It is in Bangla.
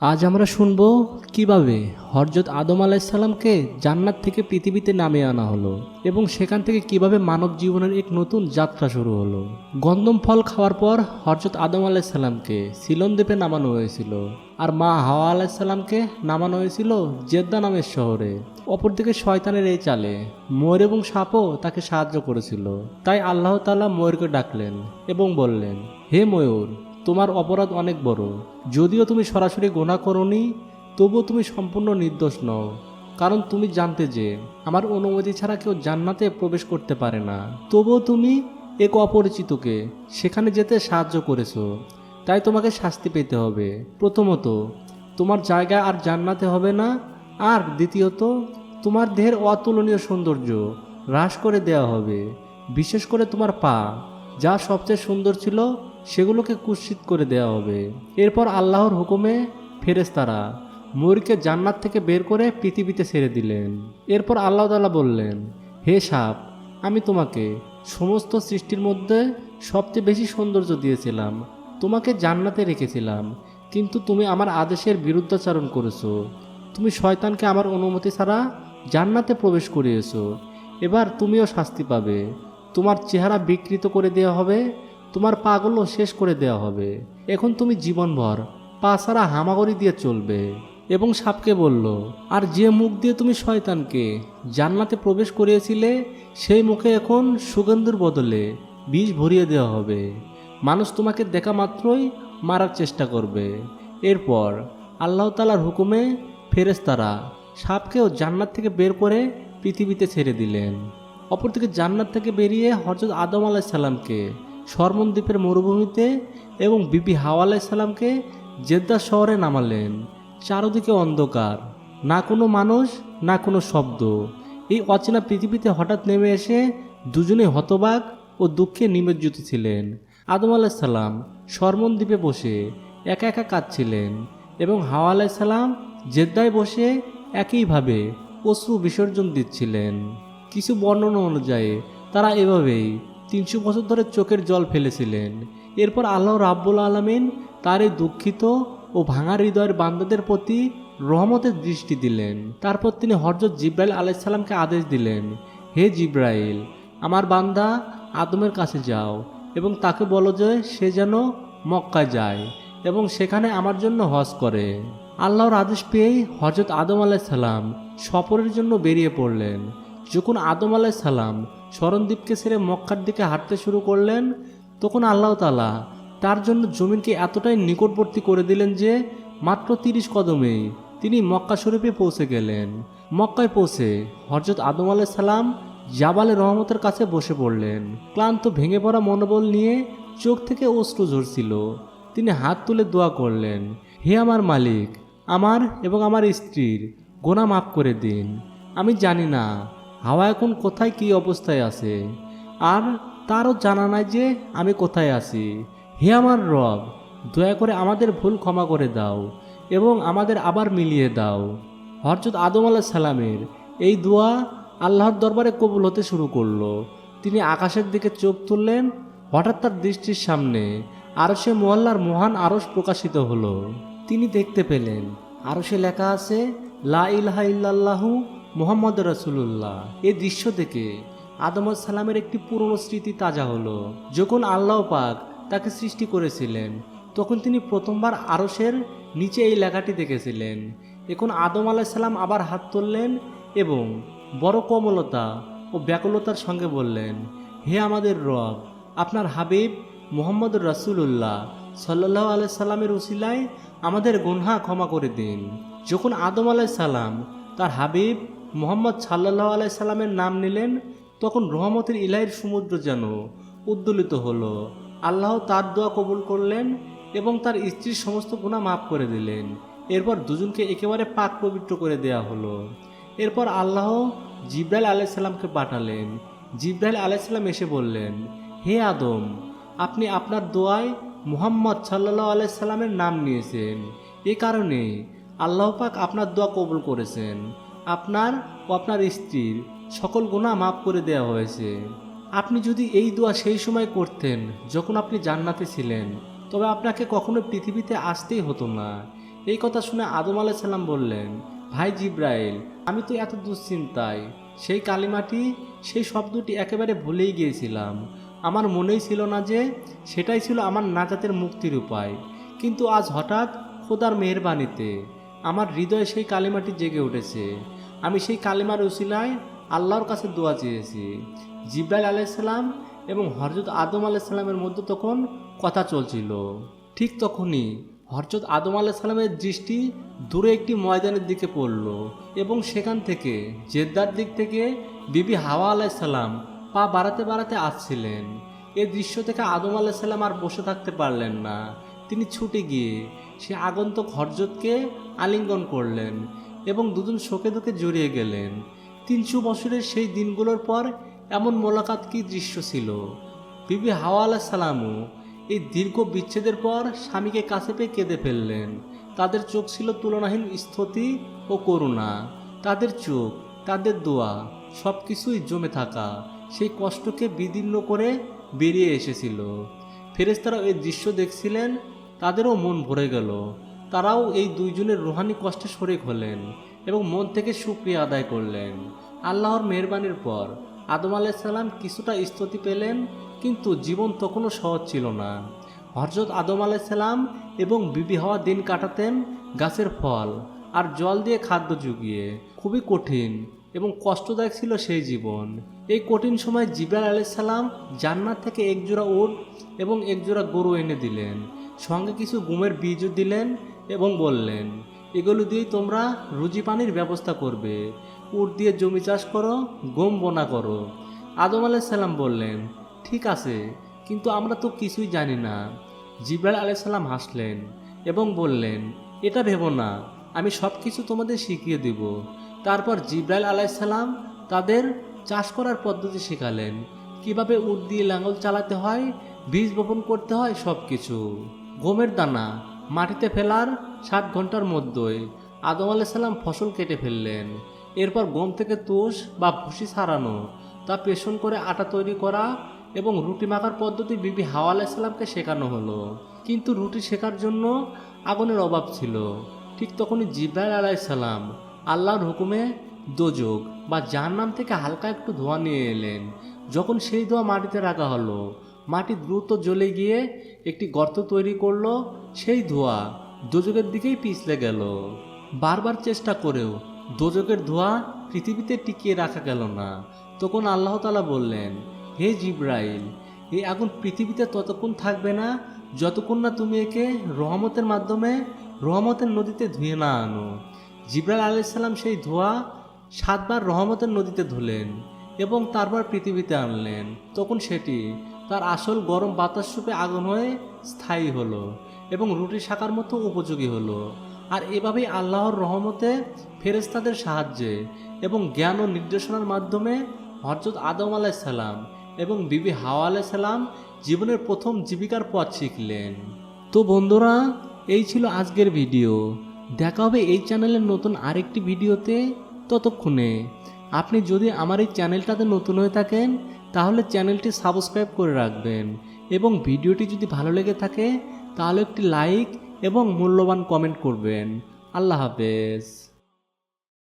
আজ আমরা শুনব কীভাবে হরজত আদম আলাইসাল্লামকে জান্নাত থেকে পৃথিবীতে নামিয়ে আনা হলো এবং সেখান থেকে কীভাবে মানব জীবনের এক নতুন যাত্রা শুরু হলো। গন্ধম ফল খাওয়ার পর হরজত আদম আলাইসাল্লামকে সিলন দ্বীপে নামানো হয়েছিল আর মা হাওয়া আলাইসাল্লামকে নামানো হয়েছিল জেদ্দা নামের শহরে। অপরদিকে শয়তানের এই চালে ময়ূর এবং সাপও তাকে সাহায্য করেছিল। তাই আল্লাহ তাআলা ময়ূরকে ডাকলেন এবং বললেন, হে ময়ূর তোমার অপরাধ অনেক বড়। যদিও তুমি সরাসরি গোনা করনি, তবুও তুমি সম্পূর্ণ নির্দোষ নও। কারণ তুমি জানতে যে, আমার অনুমতি ছাড়া কেউ জান্নাতে প্রবেশ করতে পারে না। তবুও তুমি এক অপরিচিতকে সেখানে যেতে সাহায্য করেছ। তাই তোমাকে শাস্তি পেতে হবে। প্রথমত, তোমার জায়গা আর জান্নাতে হবে না। আর দ্বিতীয়ত, তোমার দেহের অতুলনীয় সৌন্দর্য হ্রাস করে দেওয়া হবে। বিশেষ করে তোমার পা, যা সবচেয়ে সুন্দর ছিল সেগুলোকে কুৎসিত করে দেওয়া হবে। এরপর আল্লাহর হুকুমে ফেরেস্তারা ময়ূরকে জান্নাত থেকে বের করে পৃথিবীতে ছেড়ে দিলেন। এরপর আল্লাহ তাআলা বললেন, হে সাপ, আমি তোমাকে সমস্ত সৃষ্টির মধ্যে সবচেয়ে বেশি সৌন্দর্য দিয়েছিলাম। তোমাকে জান্নাতে রেখেছিলাম, কিন্তু তুমি আমার আদেশের বিরুদ্ধাচারণ করেছ। তুমি শয়তানকে আমার অনুমতি ছাড়া জান্নাতে প্রবেশ করিয়েছো। এবার তুমিও শাস্তি পাবে। তোমার চেহারা বিকৃত করে দেওয়া হবে। তোমার পাগুলো শেষ করে দেওয়া হবে। এখন তুমি জীবনভর পা ছাড়া হামাগড়ি দিয়ে চলবে। এবং সাপকে বলল, আর যে মুখ দিয়ে তুমি শয়তানকে জান্নাতে প্রবেশ করিয়েছিলে, সেই মুখে এখন সুগন্ধুর বদলে বিষ ভরিয়ে দেওয়া হবে। মানুষ তোমাকে দেখা মাত্রই মারার চেষ্টা করবে। এরপর আল্লাহ তালার হুকুমে ফেরেস্তারা সাপকেও জান্নাত থেকে বের করে পৃথিবীতে ছেড়ে দিলেন। অপরদিকে জান্নাত থেকে বেরিয়ে হজরত আদম আলাইসাল্লামকে সরমন দ্বীপের মরুভূমিতে এবং বিবি হাওয়া আলাইসাল্লামকে জেদ্দা শহরে নামালেন। চারদিকে অন্ধকার, না কোনো মানুষ, না কোনো শব্দ। এই অচেনা পৃথিবীতে হঠাৎ নেমে এসে দুজনে হতবাক ও দুঃখে নিমজ্জিত ছিলেন। আদম আলাইসাল্লাম সরমন দ্বীপে বসে একা একা কাঁদছিলেন এবং হাওয়া আলাইসাল্লাম জেদ্দায় বসে একইভাবে অশ্রু বিসর্জন দিচ্ছিলেন। কিছু বর্ণনা অনুযায়ী তারা এভাবেই তিনশো বছর ধরে চোখের জল ফেলেছিলেন। এরপর আল্লাহ রাব্বুল আলমিন তার এই দুঃখিত ও ভাঙা হৃদয়ের বান্দাদের প্রতি রহমতের দৃষ্টি দিলেন। তারপর তিনি হরজত জিব্রাইল আলাইসাল্লামকে আদেশ দিলেন, হে জিব্রাইল, আমার বান্দা আদমের কাছে যাও এবং তাকে বলো যে সে যেন মক্কায় যায় এবং সেখানে আমার জন্য হজ করে। আল্লাহর আদেশ পেয়েই হজরত আদম আলাইসাল্লাম সফরের জন্য বেরিয়ে পড়লেন। যখন আদম আলাইসাল্লাম স্মরণদ্বীপকে ছেড়ে মক্কার দিকে হাঁটতে শুরু করলেন, তখন আল্লাহ তালা তার জন্য জমিনকে এতটাই নিকটবর্তী করে দিলেন যে মাত্র তিরিশ কদমেই তিনি মক্কা শরীফে পৌঁছে গেলেন। মক্কায় পৌঁছে হজরত আদম আলাইসাল্লাম জাবালে রহমতের কাছে বসে পড়লেন। ক্লান্ত, ভেঙে পড়া মনোবল নিয়ে চোখ থেকে অশ্রু ঝরছিল। তিনি হাত তুলে দোয়া করলেন, হে আমার মালিক, আমার এবং আমার স্ত্রীর গোনা মাফ করে দিন। আমি জানি না হাওয়া এখন কোথায় কী অবস্থায় আছে? আর তারও জানা নাই যে আমি কোথায় আছি। হে আমার রব, দয়া করে আমাদের ভুল ক্ষমা করে দাও এবং আমাদের আবার মিলিয়ে দাও। হরজত আদম আল্লাহ সালামের এই দোয়া আল্লাহর দরবারে কবুল হতে শুরু করল। তিনি আকাশের দিকে চোখ তুললেন, হঠাৎ তার দৃষ্টির সামনে আরশে মোয়াল্লার মহান আরস প্রকাশিত হলো। তিনি দেখতে পেলেন, আরশে লেখা আছে, লা ইলাহা ইল্লাল্লাহু মোহাম্মদ রাসুলুল্লাহ। এ দৃশ্য দেখে আদম সালামের একটি পুরনো স্মৃতি তাজা হলো। যখন আল্লাহ পাক তাকে সৃষ্টি করেছিলেন, তখন তিনি প্রথমবার আরসের নিচে এই লেখাটি দেখেছিলেন। এখন আদম আলাইসাল্লাম আবার হাত তুললেন এবং বড় কোমলতা ও ব্যাকুলতার সঙ্গে বললেন, হে আমাদের রব, আপনার হাবিব মোহাম্মদ রাসুলুল্লাহ সাল্লাহ আলাই সাল্লামের উসিলায় আমাদের গুনহা ক্ষমা করে দিন। যখন আদম আলাই সাল্লাম তার হাবিব মোহাম্মদ সাল্লাহ আলাই সাল্লামের নাম নিলেন, তখন রহমতের ইলাহির সমুদ্র যেন উদ্দোলিত হলো। আল্লাহ তার দোয়া কবুল করলেন এবং তার স্ত্রীর সমস্ত গুণা মাফ করে দিলেন। এরপর দুজনকে একেবারে পাক পবিত্র করে দেয়া হলো। এরপর আল্লাহ জিব্রাইল আলাইসাল্লামকে পাঠালেন। জিব্রাইল আলাইসাল্লাম এসে বললেন, হে আদম, আপনি আপনার দোয়ায় মুহাম্মদ সাল্লাহ আলাইসাল্লামের নাম নিয়েছেন। এ কারণে আল্লাহ পাক আপনার দোয়া কবুল করেছেন। আপনার ও আপনার স্ত্রীর সকল গুণা মাফ করে দেওয়া হয়েছে। আপনি যদি এই দোয়া সেই সময় করতেন যখন আপনি জান্নাতে ছিলেন, তবে আপনাকে কখনো পৃথিবীতে আসতেই হতো না। এই কথা শুনে আদম আলাইসাল্লাম বললেন, ভাই জিব্রাইল, আমি তো এত দুশ্চিন্তায়। সেই কালিমাটি, সেই শব্দটি একেবারে ভুলেই গিয়েছিলাম। আমার মনেই ছিল না যে সেটাই ছিল আমার নাজাতের মুক্তির উপায়। কিন্তু আজ হঠাৎ খোদার মেহরবানিতে আমার হৃদয়ে সেই কালিমাটি জেগে উঠেছে। আমি সেই কালিমার উসিলায় আল্লাহর কাছে দোয়া চেয়েছি। জিব্রাইল আলাইসাল্লাম এবং হরজত আদম আলাইসাল্লামের মধ্যে তখন কথা চলছিল। ঠিক তখনই হরজত আদম আলাইসাল্লামের দৃষ্টি দূরে একটি ময়দানের দিকে পড়ল এবং সেখান থেকে, জেদ্দার দিক থেকে বিবি হাওয়া আলাইসাল্লাম পা বাড়াতে বাড়াতে আসছিলেন। এ দৃশ্য থেকে আদম আলাইসাল্লাম আর বসে থাকতে পারলেন না। তিনি ছুটে গিয়ে সে আগন্তুক হরজতকে আলিঙ্গন করলেন এবং দুজন শোকে দুঃখে জড়িয়ে গেলেন। তিনশো বছরের সেই দিনগুলোর পর এমন মোলাকাত কি দৃশ্য ছিল? বিবি হাওয়া আলাহ সালামও এই দীর্ঘ বিচ্ছেদের পর স্বামীকে কাছে পেয়ে কেঁদে ফেললেন। তাদের চোখ ছিল তুলনাহীন স্থতি ও করুণা। তাদের চোখ, তাদের দোয়া সব কিছুই জমে থাকা সেই কষ্টকে বিদীর্ণ করে বেরিয়ে এসেছিল। ফেরেস্তারা এই দৃশ্য দেখছিলেন, তাদেরও মন ভরে গেল। তারাও এই দুইজনের রুহানি কষ্টে শরিক হলেন এবং মন থেকে সুক্রিয়া আদায় করলেন। আল্লাহর মেহরবানির পর আদম আলাইসাল্লাম কিছুটা স্তুতি পেলেন, কিন্তু জীবন তখনও সহজ ছিল না। হরজত আদম আলাইসাল্লাম এবং বিবি হওয়া দিন কাটাতেন গাছের ফল আর জল দিয়ে খাদ্য জুগিয়ে। খুবই কঠিন এবং কষ্টদায়ক ছিল সেই জীবন। এই কঠিন সময় জিব্রাইল আলাইসাল্লাম জান্নাত থেকে একজোড়া উট এবং একজোড়া গরু এনে দিলেন। সঙ্গে কিছু গুমের বীজও দিলেন এবং বললেন, এগুলো দিয়েই তোমরা রুজি পানির ব্যবস্থা করবে। উট দিয়ে জমি চাষ করো, গম বোনা করো। আদম আলাইসাল্লাম বললেন, ঠিক আছে, কিন্তু আমরা তো কিছুই জানি না। জিব্রাইল আলাইসাল্লাম হাসলেন এবং বললেন, এটা ভেবো না, আমি সব কিছু তোমাদের শিখিয়ে দিব। তারপর জিব্রাইল আলাইসাল্লাম তাদের চাষ করার পদ্ধতি শেখালেন। কীভাবে উট দিয়ে লাঙল চালাতে হয়, বীজ বপন করতে হয় সব কিছু গমের দানা মাটিতে ফেলার সাত ঘণ্টার মধ্যেই আদম আলাইসাল্লাম ফসল কেটে ফেললেন। এরপর গম থেকে তুষ বা ভুসি ছাড়ানো, তা পেশন করে আটা তৈরি করা এবং রুটি মাখার পদ্ধতি বিবি হাওয়া আলাইসাল্লামকে শেখানো হলো। কিন্তু রুটি শেখার জন্য আগুনের অভাব ছিল। ঠিক তখনই জিব্রাইল আলাইসাল্লাম আল্লাহর হুকুমে দোজক বা জাহান্নাম থেকে হালকা একটু ধোঁয়া নিয়ে এলেন। যখন সেই ধোঁয়া মাটিতে রাখা হলো মাটি দ্রুত জ্বলে গিয়ে একটি গর্ত তৈরি করল। সেই ধোঁয়া দোজকের দিকেই পিছলে গেল। বারবার চেষ্টা করেও দোজকের ধোঁয়া পৃথিবীতে টিকিয়ে রাখা গেল না। তখন আল্লাহ তালা বললেন, হে জিব্রাইল এই আগুন পৃথিবীতে ততক্ষণ থাকবে না যতক্ষণ না তুমি একে রহমতের মাধ্যমে রহমতের নদীতে ধুয়ে না আনো। জিব্রাইল আলাইসাল্লাম সেই ধোঁয়া সাতবার রহমতের নদীতে ধুলেন এবং তারপর পৃথিবীতে আনলেন। তখন সেটি তার আসল গরম বাতাস রূপে আগুন হয়ে স্থায়ী হলো এবং রুটি শাকার মতো উপযোগী হলো। আর এভাবেই আল্লাহর রহমতে ফেরেস্তাদের সাহায্যে এবং জ্ঞান ও নির্দেশনার মাধ্যমে হরজত আদম আলাইসাল্লাম এবং বিবি হাওয়া আলাইসাল্লাম জীবনের প্রথম জীবিকার পথ শিখলেন। তো বন্ধুরা, এই ছিল আজকের ভিডিও। দেখা হবে এই চ্যানেলের নতুন আরেকটি ভিডিওতে। ততক্ষণে আপনি যদি আমার এই চ্যানেলটাতে নতুন হয়ে থাকেন তাহলে চ্যানেলটি সাবস্ক্রাইব করে রাখবেন এবং ভিডিওটি যদি ভালো লেগে থাকে, তাহলে একটি লাইক এবং মূল্যবান কমেন্ট করবেন। আল্লাহ হাফেজ।